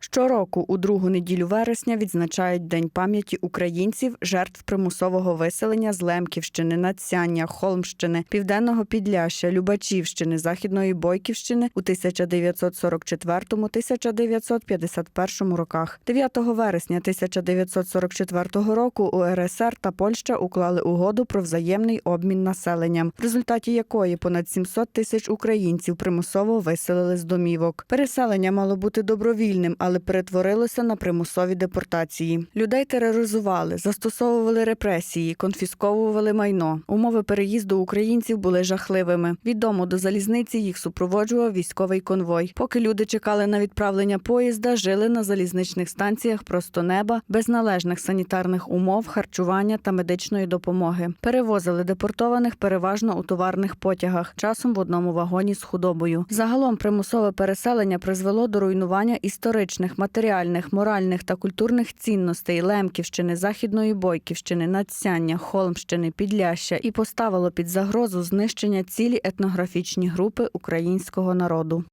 Щороку у другу неділю вересня відзначають День пам'яті українців, жертв примусового виселення з Лемківщини, Надсяння, Холмщини, Південного Підляща, Любачівщини, Західної Бойківщини у 1944-1951 роках. 9 вересня 1944 року УРСР та Польща уклали угоду про взаємний обмін населенням, в результаті якої понад 700 тисяч українців примусово виселили з домівок. Переселення мало бути добровільним, але перетворилося на примусові депортації. Людей тероризували, застосовували репресії, конфісковували майно. Умови переїзду українців були жахливими. Від дому до залізниці їх супроводжував військовий конвой. Поки люди чекали на відправлення поїзда, жили на залізничних станціях просто неба, без належних санітарних умов, харчування та медичної допомоги. Перевозили депортованих переважно у товарних потягах, часом в одному вагоні з худобою. Загалом примусове переселення призвело до руйнування історичних, матеріальних, моральних та культурних цінностей Лемківщини, Західної Бойківщини, Надсяння, Холмщини, Підляща і поставило під загрозу знищення цілі етнографічні групи українського народу.